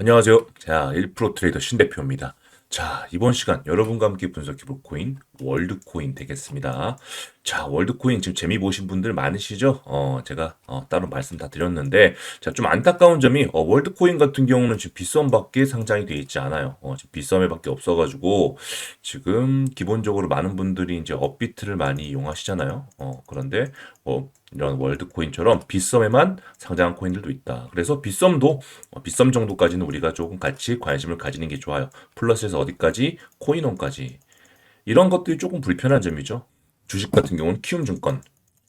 안녕하세요. 자, 1프로 트레이더 신 대표입니다. 자, 이번 시간 여러분과 함께 분석해 볼 코인 월드코인 되겠습니다. 자, 월드코인 지금 재미 보신 분들 많으시죠? 어, 제가 어, 따로 말씀 다 드렸는데, 자, 좀 안타까운 점이 어, 월드코인 같은 경우는 지금 빗썸밖에 상장이 되어 있지 않아요. 어, 지금 빗썸에밖에 없어 가지고 지금 기본적으로 많은 분들이 이제 업비트를 많이 이용하시잖아요. 어, 그런데 어, 이런 월드코인처럼 빗썸에만 상장한 코인들도 있다. 그래서 빗썸도 어, 빗썸 정도까지는 우리가 조금 같이 관심을 가지는 게 좋아요. 플러스에서 어디까지 코인원까지 이런 것들이 조금 불편한 점이죠. 주식 같은 경우는 키움증권,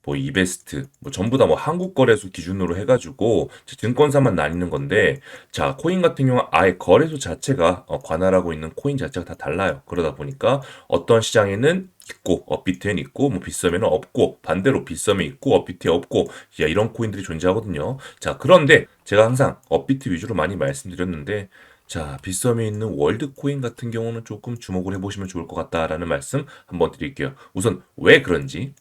뭐 이베스트, 뭐 전부 다 뭐 한국 거래소 기준으로 해가지고 증권사만 나뉘는 건데, 자 코인 같은 경우 는 아예 거래소 자체가 어, 관할하고 있는 코인 자체가 다 달라요. 그러다 보니까 어떤 시장에는 있고 업비트에는 있고 뭐 빗썸에는 없고 반대로 빗썸에 있고 업비트에 없고 야, 이런 코인들이 존재하거든요. 자 그런데 제가 항상 업비트 위주로 많이 말씀드렸는데 자, 빗썸에 있는 월드코인 같은 경우는 조금 주목을 해보시면 좋을 것 같다라는 말씀 한번 드릴게요. 우선 왜 그런지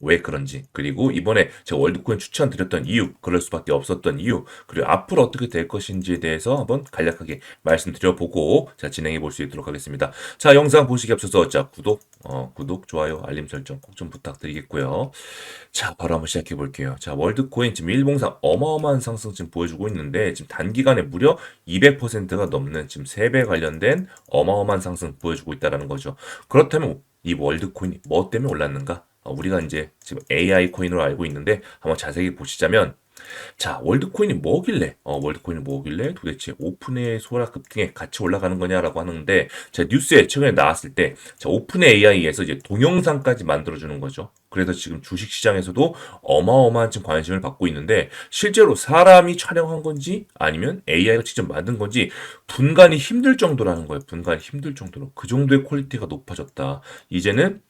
왜 그런지 그리고 이번에 제가 월드코인 추천드렸던 이유 그럴 수밖에 없었던 이유 그리고 앞으로 어떻게 될 것인지에 대해서 한번 간략하게 말씀드려보고 자 진행해 볼 수 있도록 하겠습니다. 자 영상 보시기 앞서서 자 구독 어, 구독 좋아요 알림 설정 꼭 좀 부탁드리겠고요. 자 바로 한번 시작해 볼게요. 자 월드코인 지금 일봉상 어마어마한 상승 지금 보여주고 있는데 지금 단기간에 무려 200%가 넘는 지금 3배 관련된 어마어마한 상승 보여주고 있다는 거죠. 그렇다면 이 월드코인이 뭐 때문에 올랐는가? 어, 우리가 이제 지금 AI 코인으로 알고 있는데 한번 자세히 보시자면 자, 월드코인이 뭐길래, 어, 월드코인이 뭐길래 도대체 오픈의 소라 급등에 같이 올라가는 거냐라고 하는데, 자, 뉴스에 최근에 나왔을 때, 자, 오픈 AI에서 이제 동영상까지 만들어주는 거죠. 그래서 지금 주식 시장에서도 어마어마한 지금 관심을 받고 있는데, 실제로 사람이 촬영한 건지, 아니면 AI가 직접 만든 건지, 분간이 힘들 정도라는 거예요. 분간이 힘들 정도로. 그 정도의 퀄리티가 높아졌다. 이제는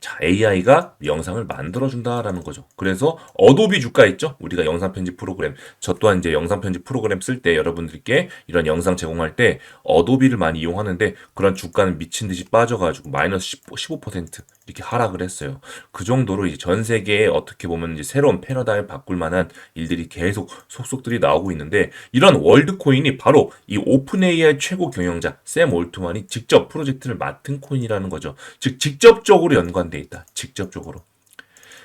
자, AI가 영상을 만들어준다라는 거죠. 그래서 어도비 주가 있죠? 우리가 영상 편집 프로그램. 저 또한 이제 영상 편집 프로그램 쓸 때 여러분들께 이런 영상 제공할 때 어도비를 많이 이용하는데 그런 주가는 미친 듯이 빠져가지고 마이너스 15, 15% 이렇게 하락을 했어요. 그 정도로 이제 전 세계에 어떻게 보면 이제 새로운 패러다임 바꿀 만한 일들이 계속 속속들이 나오고 있는데 이런 월드코인이 바로 이 오픈 AI 최고 경영자 샘 올트만이 직접 프로젝트를 맡은 코인이라는 거죠. 즉 직접적으로 연관돼 있다. 직접적으로.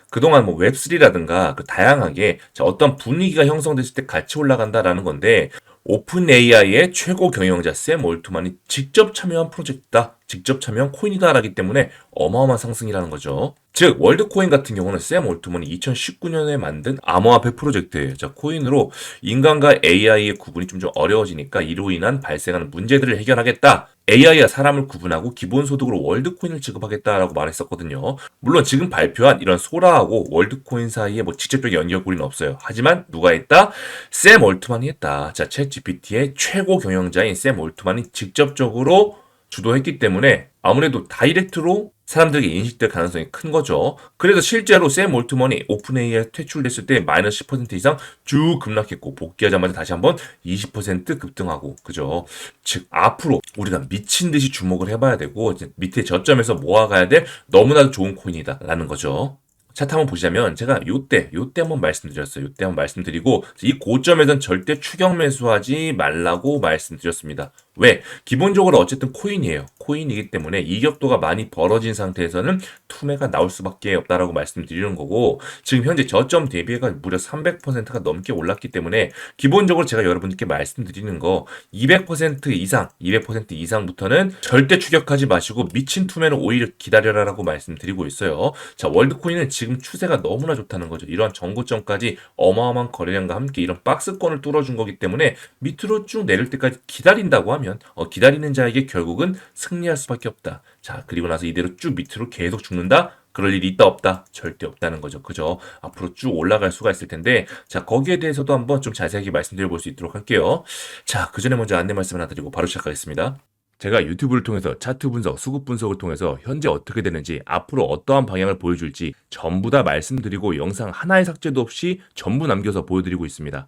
그동안 뭐 웹3라든가 그 다양하게 어떤 분위기가 형성됐을 때 같이 올라간다라는 건데 오픈 AI의 최고 경영자 샘 올트만이 직접 참여한 프로젝트다. 직접 참여한 코인이다라기 때문에 어마어마한 상승이라는 거죠. 즉 월드코인 같은 경우는 샘 올트먼이 2019년에 만든 암호화폐 프로젝트예요. 자, 코인으로 인간과 AI의 구분이 좀, 좀 어려워지니까 이로 인한 발생하는 문제들을 해결하겠다. AI와 사람을 구분하고 기본소득으로 월드코인을 지급하겠다라고 말했었거든요. 물론 지금 발표한 이런 소라하고 월드코인 사이에 뭐 직접적 연결고리는 없어요. 하지만 누가 했다? 샘 올트만이 했다. 자, 챗 GPT의 최고 경영자인 샘 올트만이 직접적으로 주도했기 때문에 아무래도 다이렉트로 사람들에게 인식될 가능성이 큰 거죠. 그래서 실제로 샘 올트먼이 오픈 AI에 퇴출됐을 때 마이너스 10% 이상 쭉 급락했고 복귀하자마자 다시 한번 20% 급등하고 그죠. 즉 앞으로 우리가 미친 듯이 주목을 해봐야 되고 밑에 저점에서 모아가야 될 너무나도 좋은 코인이다라는 거죠. 차트 한번 보시자면 제가 요때 요때 한번 말씀드렸어요. 요때 한번 말씀드리고 이 고점에선 절대 추격 매수하지 말라고 말씀드렸습니다. 왜? 기본적으로 어쨌든 코인이에요. 코인이기 때문에 이격도가 많이 벌어진 상태에서는 투매가 나올 수밖에 없다라고 말씀드리는 거고 지금 현재 저점 대비해가 무려 300%가 넘게 올랐기 때문에 기본적으로 제가 여러분께 말씀드리는 거 200% 이상, 200% 이상부터는 절대 추격하지 마시고 미친 투매는 오히려 기다려라라고 말씀드리고 있어요. 자, 월드코인은 지금 추세가 너무나 좋다는 거죠. 이러한 정고점까지 어마어마한 거래량과 함께 이런 박스권을 뚫어준 거기 때문에 밑으로 쭉 내릴 때까지 기다린다고 하면 어, 기다리는 자에게 결국은 승리할 수밖에 없다. 자, 그리고 나서 이대로 쭉 밑으로 계속 죽는다? 그럴 일이 있다 없다 절대 없다는 거죠 그죠 앞으로 쭉 올라갈 수가 있을 텐데 자 거기에 대해서도 한번 좀 자세하게 말씀드려 볼 수 있도록 할게요 자 그 전에 먼저 안내 말씀 하나 드리고 바로 시작하겠습니다 제가 유튜브를 통해서 차트 분석, 수급 분석을 통해서 현재 어떻게 되는지, 앞으로 어떠한 방향을 보여줄지 전부 다 말씀드리고 영상 하나의 삭제도 없이 전부 남겨서 보여드리고 있습니다.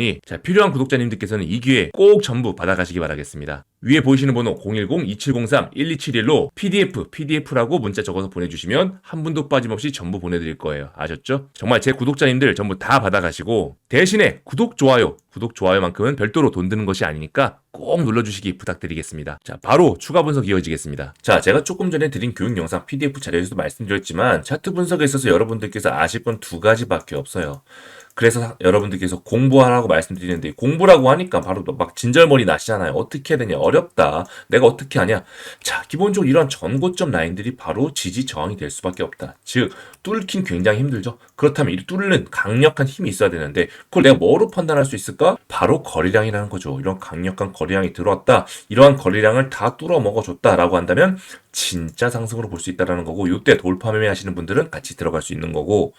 니 자, 필요한 구독자님들께서는 이 기회 꼭 전부 받아가시기 바라겠습니다. 위에 보이시는 번호 010-2703-1271로 PDF, PDF라고 문자 적어서 보내주시면 한 분도 빠짐없이 전부 보내드릴 거예요. 아셨죠? 정말 제 구독자님들 전부 다 받아가시고 대신에 구독, 좋아요, 구독, 좋아요만큼은 별도로 돈 드는 것이 아니니까 꼭 눌러주시기 부탁드리겠습니다. 자, 바로 추가 분석 이어지겠습니다. 자, 제가 조금 전에 드린 교육 영상 PDF 자료에서도 말씀드렸지만 차트 분석에 있어서 여러분들께서 아실 건 두 가지밖에 없어요. 그래서 여러분들께서 공부하라고 말씀드리는데 공부라고 하니까 바로 막 진절머리 나시잖아요. 어떻게 해야 되냐 어렵다. 내가 어떻게 하냐. 자 기본적으로 이런 전고점 라인들이 바로 지지 저항이 될 수밖에 없다. 즉 뚫긴 굉장히 힘들죠. 그렇다면 이 뚫는 강력한 힘이 있어야 되는데 그걸 내가 뭐로 판단할 수 있을까? 바로 거래량이라는 거죠. 이런 강력한 거래량이 들어왔다. 이러한 거래량을 다 뚫어 먹어줬다라고 한다면 진짜 상승으로 볼 수 있다라는 거고 이때 돌파 매매 하시는 분들은 같이 들어갈 수 있는 거고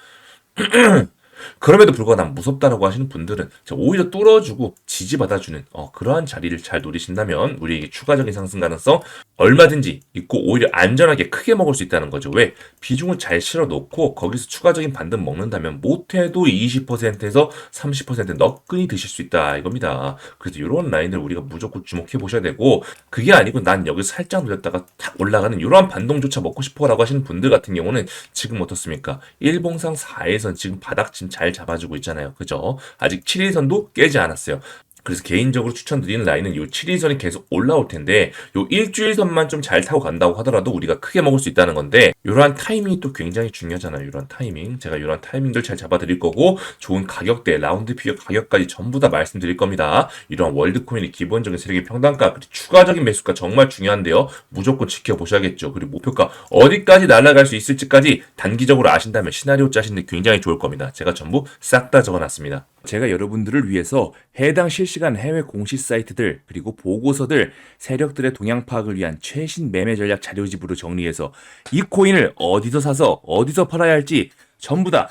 그럼에도 불구하고 난 무섭다라고 하시는 분들은 오히려 뚫어주고 지지받아주는 어, 그러한 자리를 잘 노리신다면 우리에게 추가적인 상승 가능성 얼마든지 있고 오히려 안전하게 크게 먹을 수 있다는 거죠. 왜? 비중을 잘 실어 놓고 거기서 추가적인 반등 먹는다면 못해도 20%에서 30% 너끈히 드실 수 있다 이겁니다. 그래서 이런 라인을 우리가 무조건 주목해 보셔야 되고 그게 아니고 난 여기 살짝 눌렸다가 탁 올라가는 이러한 반동조차 먹고 싶어라고 하시는 분들 같은 경우는 지금 어떻습니까? 일봉상 4에선 지금 바닥침 잘 잡아주고 있잖아요. 그죠? 아직 7일선도 깨지 않았어요. 그래서 개인적으로 추천드리는 라인은 요 7일선이 계속 올라올 텐데 요 일주일선만 좀 잘 타고 간다고 하더라도 우리가 크게 먹을 수 있다는 건데 이러한 타이밍이 또 굉장히 중요하잖아요. 이러한 타이밍. 제가 이러한 타이밍들 잘 잡아 드릴 거고 좋은 가격대, 라운드 피겨 가격까지 전부 다 말씀드릴 겁니다. 이러한 월드코인의 기본적인 세력의 평단가, 그리고 추가적인 매수가 정말 중요한데요. 무조건 지켜보셔야겠죠. 그리고 목표가 어디까지 날아갈 수 있을지까지 단기적으로 아신다면 시나리오 짜시는 데 굉장히 좋을 겁니다. 제가 전부 싹 다 적어놨습니다. 제가 여러분들을 위해서 해당 실시 간 해외 공시 사이트들 그리고 보고서들 세력들의 동향 파악을 위한 최신 매매 전략 자료집으로 정리해서 이 코인을 어디서 사서 어디서 팔아야 할지 전부 다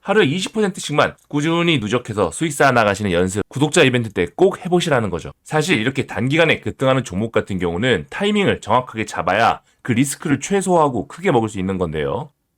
하루에 20%씩만 꾸준히 누적해서 수익 쌓아 나가시는 연습 구독자 이벤트 때 꼭 해보시라는 거죠. 사실 이렇게 단기간에 급등하는 종목 같은 경우는 타이밍을 정확하게 잡아야 그 리스크를 최소화하고 크게 먹을 수 있는 건데요.